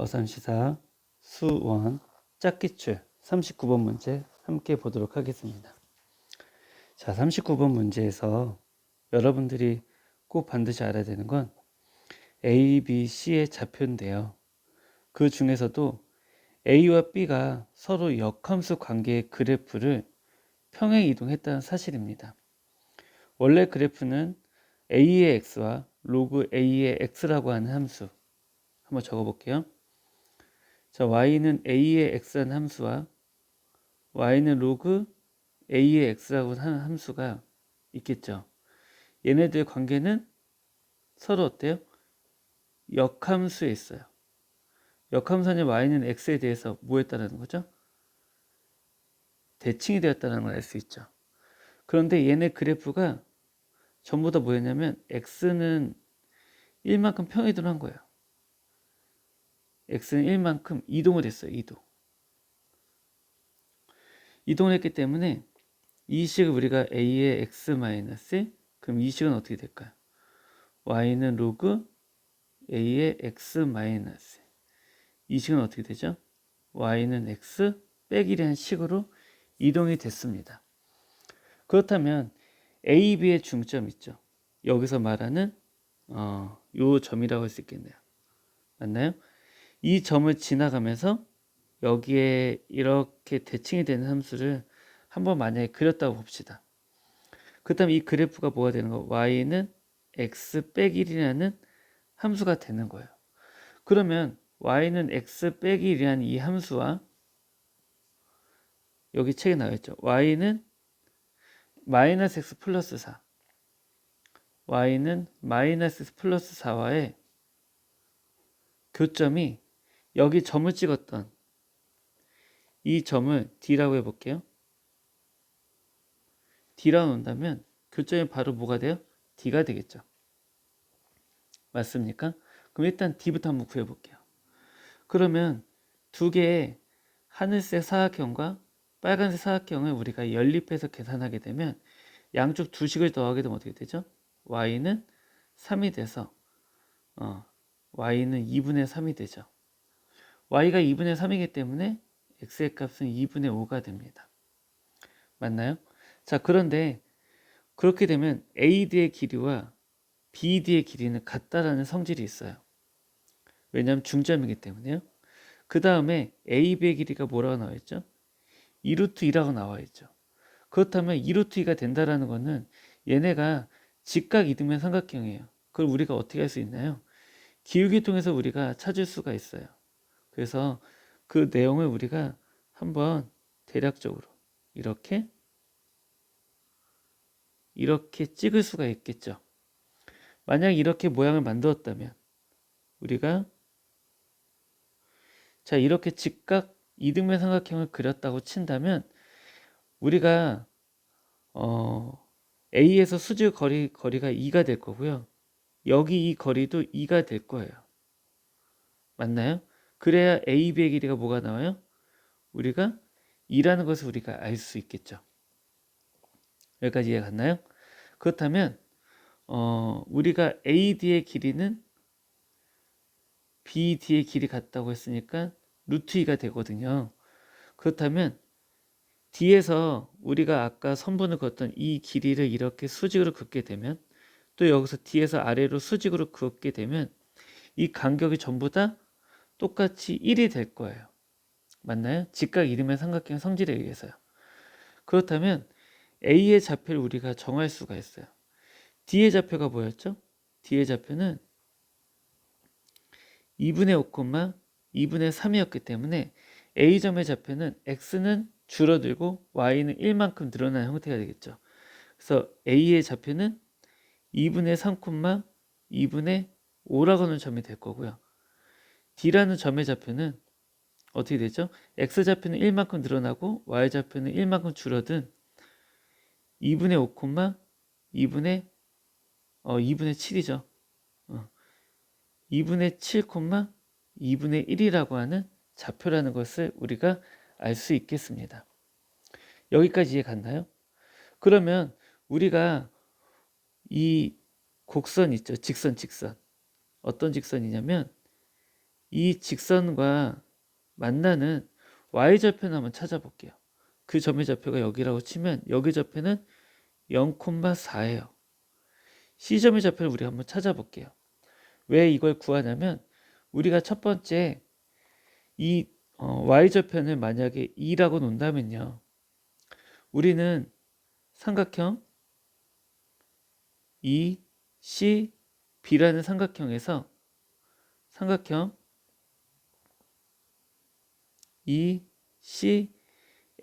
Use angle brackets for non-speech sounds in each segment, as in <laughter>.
어삼시사 수원 짝기출 39번 문제 함께 보도록 하겠습니다. 자, 39번 문제에서 여러분들이 꼭 반드시 알아야 되는 건 A, B, C의 좌표인데요. 그 중에서도 A와 B가 서로 역함수 관계의 그래프를 평행 이동했다는 사실입니다. 원래 그래프는 A의 X와 로그 A의 X라고 하는 함수 한번 적어 볼게요. 자, y는 a의 x라는 함수와 y는 로그 a의 x라고 하는 함수가 있겠죠. 얘네들의 관계는 서로 어때요? 역함수에 있어요. 역함수는 y는 x에 대해서 뭐 했다는 거죠? 대칭이 되었다는 걸 알 수 있죠. 그런데 얘네 그래프가 전부 다 뭐였냐면 x는 1만큼 평이동한 거예요. X는 1만큼 이동을 했어요. 이동. 이동을 했기 때문에 이 식을 우리가 a의 x 마이너스 그럼 이 식은 어떻게 될까요? y는 로그 a의 x 마이너스 이 식은 어떻게 되죠? y는 x 빼기라는 식으로 이동이 됐습니다. 그렇다면 a, b의 중점 있죠. 여기서 말하는 어, 요 점이라고 할 수 있겠네요. 맞나요? 이 점을 지나가면서 여기에 이렇게 대칭이 되는 함수를 한번 만약에 그렸다고 봅시다. 그렇다면 이 그래프가 뭐가 되는 거? y는 x 빼기 1이라는 함수가 되는 거예요. 그러면 y는 x 빼기 1이라는 이 함수와 여기 책에 나와 있죠. y는 마이너스 x 플러스 4 y는 마이너스 x 플러스 4와의 교점이 여기 점을 찍었던 이 점을 D라고 해볼게요. D라고 놓는다면 교점이 바로 뭐가 돼요? D가 되겠죠. 맞습니까? 그럼 일단 D부터 한번 구해볼게요. 그러면 두 개의 하늘색 사각형과 빨간색 사각형을 우리가 연립해서 계산하게 되면 양쪽 두 식을 더하게 되면 어떻게 되죠? y는 3이 돼서 어, y는 2분의 3이 되죠. Y가 2분의 3이기 때문에 x의 값은 2분의 5가 됩니다. 맞나요? 자, 그런데 그렇게 되면 AD의 길이와 BD의 길이는 같다라는 성질이 있어요. 왜냐하면 중점이기 때문에요. 그 다음에 AB의 길이가 뭐라고 나와 있죠? 2루트 2라고 나와 있죠. 그렇다면 2루트 2가 된다라는 것은 얘네가 직각 이등변 삼각형이에요. 그걸 우리가 어떻게 할 수 있나요? 기울기 통해서 우리가 찾을 수가 있어요. 그래서 그 내용을 우리가 한번 대략적으로 이렇게 이렇게 찍을 수가 있겠죠. 만약 이렇게 모양을 만들었다면 우리가 자 이렇게 직각 이등변 삼각형을 그렸다고 친다면 우리가 어, A에서 수직 거리 거리가 2가 될 거고요. 여기 이 거리도 2가 될 거예요. 맞나요? 그래야 AB의 길이가 뭐가 나와요? 우리가 2라는 것을 우리가 알 수 있겠죠. 여기까지 이해 갔나요? 그렇다면 어, 우리가 AD의 길이는 BD의 길이 같다고 했으니까 루트 2가 되거든요. 그렇다면 D에서 우리가 아까 선분을 걷던 이 길이를 이렇게 수직으로 긋게 되면 또 여기서 D에서 아래로 수직으로 긋게 되면 이 간격이 전부 다 똑같이 1이 될 거예요. 맞나요? 직각 이름의 삼각형 성질에 의해서요. 그렇다면 A의 좌표를 우리가 정할 수가 있어요. D의 좌표가 뭐였죠? D의 좌표는 2분의 5, 2분의 3이었기 때문에 A점의 좌표는 X는 줄어들고 Y는 1만큼 늘어나는 형태가 되겠죠. 그래서 A의 좌표는 2분의 3, 2분의 5라고 하는 점이 될 거고요. D라는 점의 좌표는 어떻게 되죠? X좌표는 1만큼 늘어나고 Y좌표는 1만큼 줄어든 2분의 5, 2분의 어 2분의 7이죠. 어. 2분의 7, 2분의 1이라고 하는 좌표라는 것을 우리가 알 수 있겠습니다. 여기까지 이해 갔나요? 그러면 우리가 이 곡선 있죠. 직선, 직선. 어떤 직선이냐면 이 직선과 만나는 y좌표를 한번 찾아볼게요. 그 점의 좌표가 여기라고 치면 여기 좌표는 0,4예요. C점의 좌표를 우리가 한번 찾아볼게요. 왜 이걸 구하냐면 우리가 첫 번째 이 어, y좌표는 만약에 2라고 놓는다면요. 우리는 삼각형 E, C, B라는 삼각형에서 삼각형 E, C,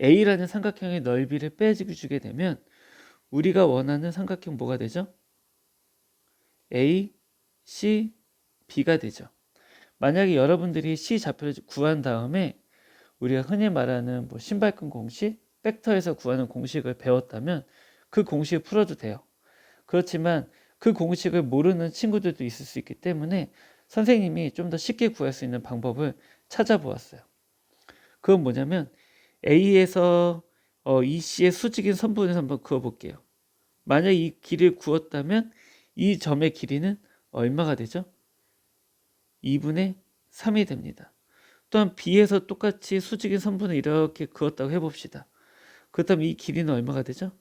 A라는 삼각형의 넓이를 빼주게 되면 우리가 원하는 삼각형 뭐가 되죠? A, C, B가 되죠. 만약에 여러분들이 C 좌표를 구한 다음에 우리가 흔히 말하는 뭐 신발끈 공식, 벡터에서 구하는 공식을 배웠다면 그 공식을 풀어도 돼요. 그렇지만 그 공식을 모르는 친구들도 있을 수 있기 때문에 선생님이 좀 더 쉽게 구할 수 있는 방법을 찾아보았어요. 그건 뭐냐면 A에서 어, EC의 수직인 선분을 한번 그어볼게요. 만약 이 길이를 구웠다면 이 점의 길이는 얼마가 되죠? 2분의 3이 됩니다. 또한 B에서 똑같이 수직인 선분을 이렇게 그었다고 해봅시다. 그렇다면 이 길이는 얼마가 되죠?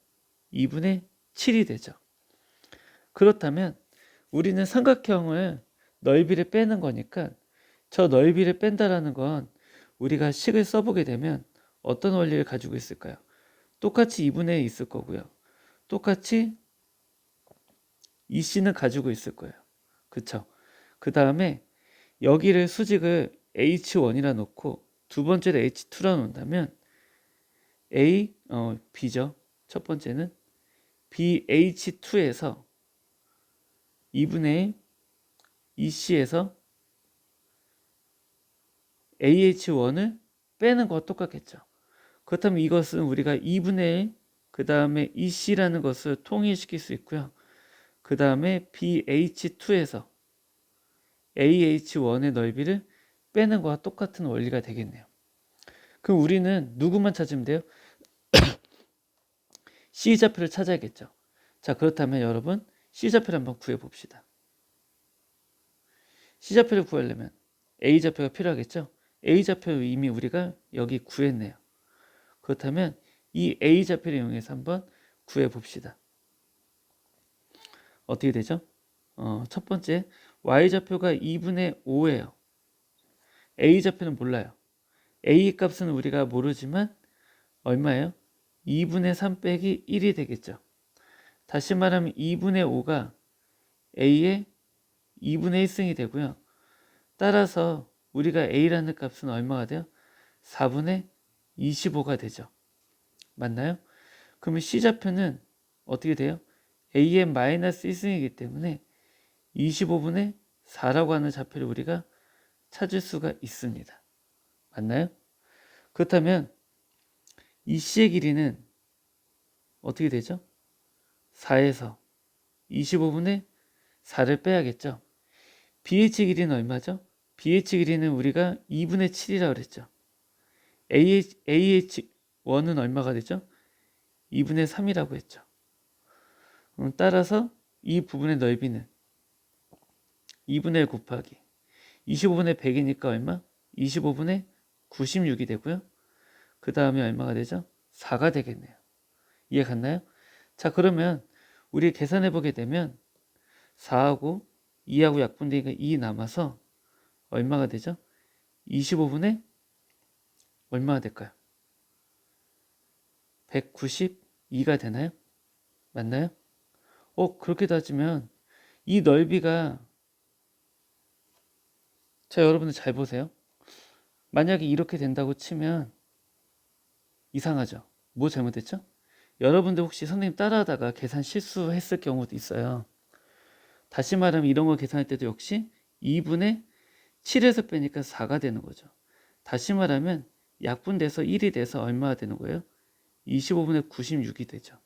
2분의 7이 되죠. 그렇다면 우리는 삼각형을 넓이를 빼는 거니까 저 넓이를 뺀다라는 건 우리가 식을 써보게 되면 어떤 원리를 가지고 있을까요? 똑같이 2분의 1 있을 거고요. 똑같이 이 C는 가지고 있을 거예요. 그쵸? 그 다음에 여기를 수직을 H1이라 놓고 두 번째를 H2라 놓는다면 A, 어, B죠. 첫 번째는 BH2에서 2분의 EC에서 AH1을 빼는 것과 똑같겠죠. 그렇다면 이것은 우리가 2분의 그 다음에 EC라는 것을 통일시킬 수 있고요. 그 다음에 BH2에서 AH1의 넓이를 빼는 것과 똑같은 원리가 되겠네요. 그럼 우리는 누구만 찾으면 돼요? <coughs> C좌표를 찾아야겠죠. 자, 그렇다면 여러분 C좌표를 한번 구해 봅시다. C좌표를 구하려면 A좌표가 필요하겠죠. A좌표 이미 우리가 여기 구했네요. 그렇다면 이 A좌표를 이용해서 한번 구해 봅시다. 어떻게 되죠? 어, 첫 번째 Y좌표가 2분의 5예요. A좌표는 몰라요. A 값은 우리가 모르지만 얼마예요? 2분의 3 빼기 1이 되겠죠. 다시 말하면 2분의 5가 A의 2분의 1승이 되고요. 따라서 우리가 A라는 값은 얼마가 돼요? 4분의 25가 되죠. 맞나요? 그러면 C좌표는 어떻게 돼요? A의 마이너스 1승이기 때문에 25분의 4라고 하는 좌표를 우리가 찾을 수가 있습니다. 맞나요? 그렇다면 이 C의 길이는 어떻게 되죠? 4에서 25분의 4를 빼야겠죠. BH 길이는 얼마죠? BH 길이는 우리가 2분의 7이라고 그랬죠. AH, AH1은 얼마가 되죠? 2분의 3이라고 했죠. 음, 따라서 이 부분의 넓이는 2분의 1 곱하기 25분의 100이니까 얼마? 25분의 96이 되고요. 그 다음에 얼마가 되죠? 4가 되겠네요. 이해 갔나요? 자 그러면 우리 계산해 보게 되면 4하고 2하고 약분되니까 2 남아서 얼마가 되죠? 25분의 얼마가 될까요? 192가 되나요? 맞나요? 어, 그렇게 따지면 이 넓이가 자, 여러분들 잘 보세요. 만약에 이렇게 된다고 치면 이상하죠? 뭐 잘못됐죠? 여러분들 혹시 선생님 따라하다가 계산 실수했을 경우도 있어요. 다시 말하면 이런 거 계산할 때도 역시 2분의 7에서 빼니까 4가 되는 거죠. 다시 말하면 약분돼서 1이 돼서 얼마가 되는 거예요? 25분의 96이 되죠.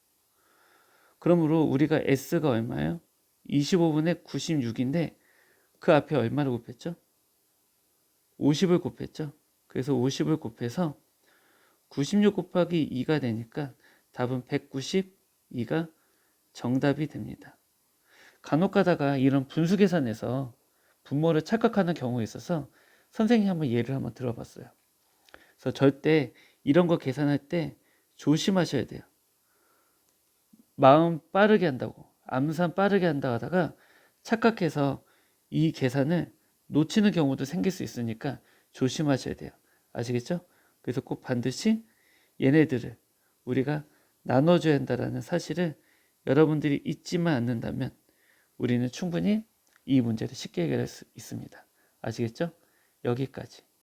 그러므로 우리가 S가 얼마예요? 25분의 96인데 그 앞에 얼마를 곱했죠? 50을 곱했죠. 그래서 50을 곱해서 96 곱하기 2가 되니까 답은 192가 정답이 됩니다. 간혹 가다가 이런 분수 계산에서 분모를 착각하는 경우가 있어서 선생님이 한번 예를 한번 들어봤어요. 그래서 절대 이런 거 계산할 때 조심하셔야 돼요. 마음 빠르게 한다고, 암산 빠르게 한다 하다가 착각해서 이 계산을 놓치는 경우도 생길 수 있으니까 조심하셔야 돼요. 아시겠죠? 그래서 꼭 반드시 얘네들을 우리가 나눠줘야 한다라는 사실을 여러분들이 잊지만 않는다면 우리는 충분히 이 문제를 쉽게 해결할 수 있습니다. 아시겠죠? 여기까지.